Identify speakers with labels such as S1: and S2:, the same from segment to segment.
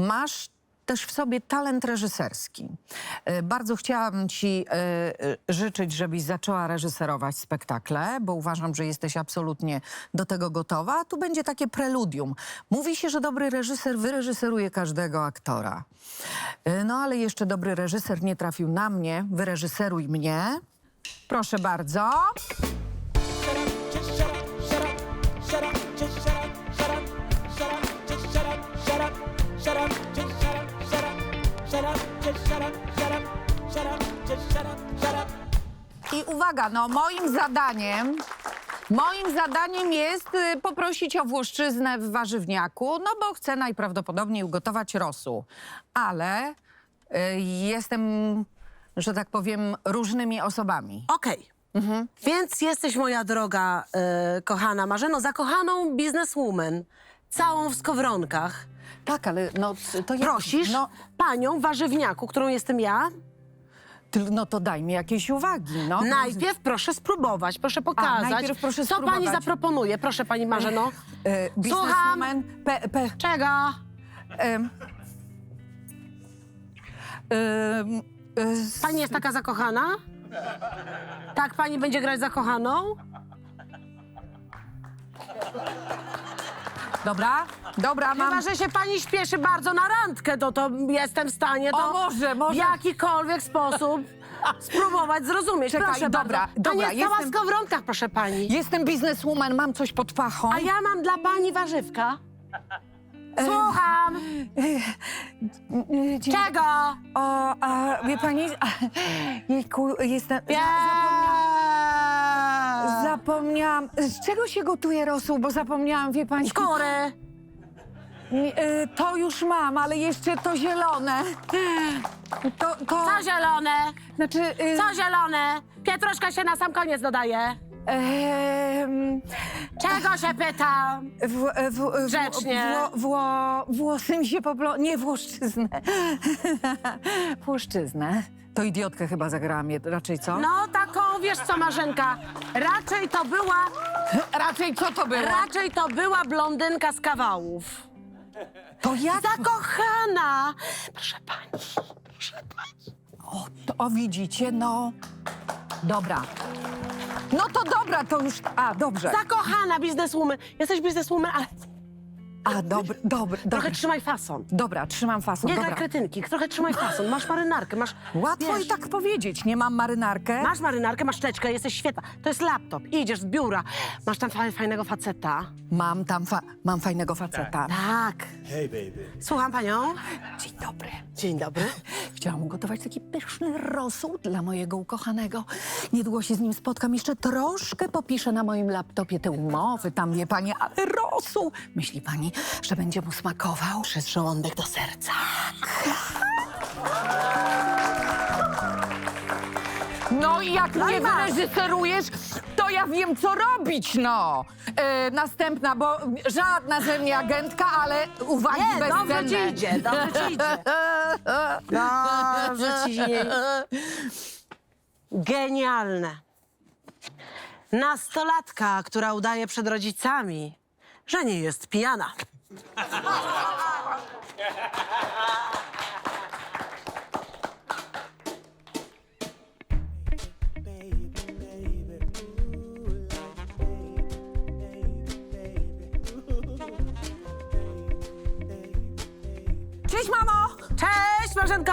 S1: masz też w sobie talent reżyserski. E, Bardzo chciałabym ci e, e, życzyć, żebyś zaczęła reżyserować spektakle, bo uważam, że jesteś absolutnie do tego gotowa. Tu będzie takie preludium. Mówi się, że dobry reżyser wyreżyseruje każdego aktora. No ale jeszcze dobry reżyser nie trafił na mnie. Wyreżyseruj mnie. Proszę bardzo. Uwaga, no moim zadaniem, moim zadaniem jest y, poprosić o włoszczyznę w warzywniaku, no bo chcę najprawdopodobniej ugotować rosół. Ale y, jestem, że tak powiem, różnymi osobami.
S2: Okej. Więc jesteś moja droga, e, kochana Marzeno, zakochaną bizneswoman, całą w skowronkach.
S1: Tak, ale no c- to ja...
S2: Prosisz
S1: No,
S2: panią warzywniaku, którą jestem ja?
S1: No to daj mi jakieś uwagi, no.
S2: Najpierw proszę spróbować, proszę pokazać.
S1: najpierw proszę
S2: Co pani
S1: spróbować.
S2: zaproponuje, proszę pani Marzeno?
S1: Y,
S2: Słucham.
S1: bizneswoman, pe, pe,
S2: Czego?
S1: em, em, s-
S2: Pani jest taka zakochana? Tak, pani będzie grać zakochaną?
S1: Dobra, dobra, mam...
S2: Chyba, że się pani śpieszy bardzo na randkę, to, to jestem w stanie to
S1: O, może, może.
S2: w jakikolwiek sposób spróbować zrozumieć.
S1: Czekaj,
S2: proszę
S1: dobra,
S2: bardzo.
S1: dobra,
S2: Pani jest cała
S1: jestem-
S2: w skowronkach, proszę pani.
S1: Jestem bizneswoman, mam coś pod pachą.
S2: A ja mam dla pani warzywka. Słucham.
S1: Y, dzień-
S2: Czego?
S1: O, a wie pani, a, jejku, jestem... za-. Zapomniałam, z czego się gotuje rosół, bo zapomniałam, wie pani... Nie, y, To już mam, ale jeszcze to zielone. To, to...
S2: Co zielone?
S1: Znaczy... y,
S2: Co zielone? Pietruszka się na sam koniec dodaje.
S1: em,
S2: Czego się pytam?
S1: w, w, w,
S2: Grzecznie.
S1: Wło, wło, włosy mi się poplo... Nie, włoszczyznę. Włoszczyznę. To idiotkę chyba zagrałam, je- raczej co?
S2: No taką, wiesz co Marzenka, raczej to była,
S1: Raczej co to było?
S2: raczej to była blondynka z kawałów.
S1: To jak?
S2: Zakochana! Proszę pani, proszę pani.
S1: O, to, o, widzicie, no. Dobra. No to dobra, to już... A, dobrze.
S2: Zakochana bizneswoman. Jesteś bizneswoman, ale
S1: A, dobry, dobry,
S2: trochę
S1: dobry.
S2: trzymaj fason.
S1: Dobra, trzymam fason,
S2: Nie
S1: dobra.
S2: kretynki, trochę trzymaj fason. Masz marynarkę, masz...
S1: Łatwo
S2: wiesz,
S1: i tak powiedzieć, nie mam marynarkę.
S2: Masz marynarkę, masz teczkę, jesteś świetna. To jest laptop, idziesz z biura. Masz tam fa- fajnego faceta.
S1: Mam tam, fa- mam fajnego faceta.
S2: Tak.
S3: Hey, baby.
S2: Słucham panią.
S1: Dzień dobry.
S2: Dzień dobry.
S1: Chciałam ugotować taki pyszny rosół dla mojego ukochanego. Niedługo się z nim spotkam, jeszcze troszkę popiszę na moim laptopie te umowy, tam wie pani, ale rosół. Myśli pani, że będzie mu smakował?
S2: Przez żołądek do serca.
S1: No i jak mnie wyreżyserujesz, to ja wiem, co robić, no. E, następna, bo żadna ze mnie agentka, ale uwagi
S2: Nie,
S1: bezcenne.
S2: dobrze ci idzie, dobrze ci idzie. Dobrze ci idzie. Genialne. Nastolatka, która udaje przed rodzicami, że nie jest pijana.
S1: Cześć, mamo!
S2: Cześć, Marzenko!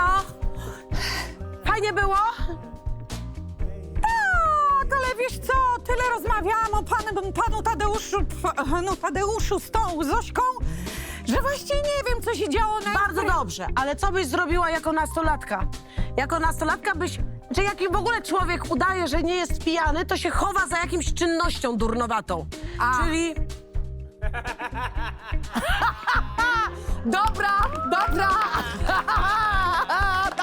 S2: Fajnie było?
S1: Wiesz co, tyle rozmawiałam o panu, panu Tadeuszu, panu Tadeuszu z tą Zośką, że właściwie nie wiem, co się działo na...
S2: Bardzo dobrze, ale co byś zrobiła jako nastolatka? Jako nastolatka byś... Czy jaki w ogóle człowiek udaje, że nie jest pijany, to się chowa za jakimś czynnością durnowatą.
S1: A.
S2: Czyli
S1: Dobra, dobra!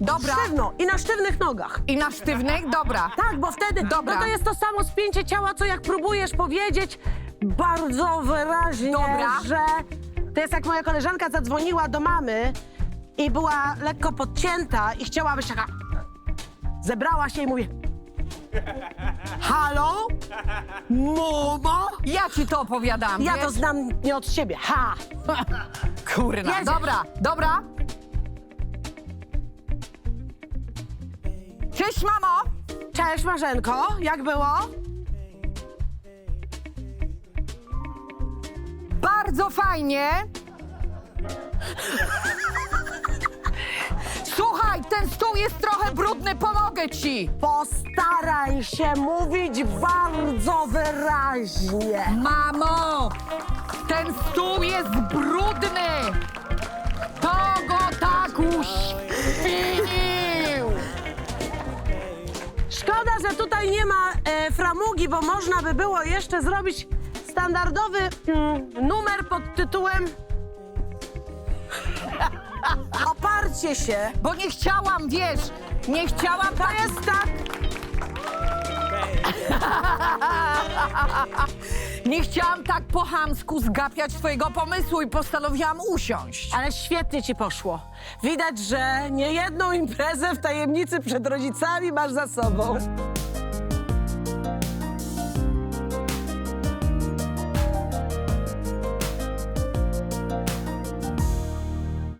S1: dobra!
S2: Sztywno i na sztywnych nogach.
S1: I na sztywnych? Dobra.
S2: Tak, bo wtedy
S1: Dobra.
S2: No to jest to samo spięcie ciała, co jak próbujesz powiedzieć bardzo wyraźnie,
S1: Dobra.
S2: że to jest jak moja koleżanka zadzwoniła do mamy i była lekko podcięta i chciała być taka... Zebrała się i mówi... Halo? Mama?
S1: Ja ci to opowiadam,
S2: Ja
S1: wiesz?
S2: to znam nie od siebie. Ha!
S1: Kurna,
S2: Jedziesz.
S1: dobra, dobra. Cześć, mamo!
S2: Cześć Marzenko, jak było?
S1: Bardzo fajnie. Słuchaj, ten stół jest trochę brudny, pomogę ci.
S2: Postaraj się mówić bardzo wyraźnie.
S1: Mamo, ten stół jest brudny.
S2: Bo można by było jeszcze zrobić standardowy mm, numer pod tytułem Oparcie się.
S1: Bo nie chciałam, wiesz, nie chciałam
S2: To jest tak.
S1: Nie chciałam tak po chamsku zgapiać twojego pomysłu i postanowiłam usiąść.
S2: Ale świetnie ci poszło. Widać, że niejedną imprezę w tajemnicy przed rodzicami masz za sobą.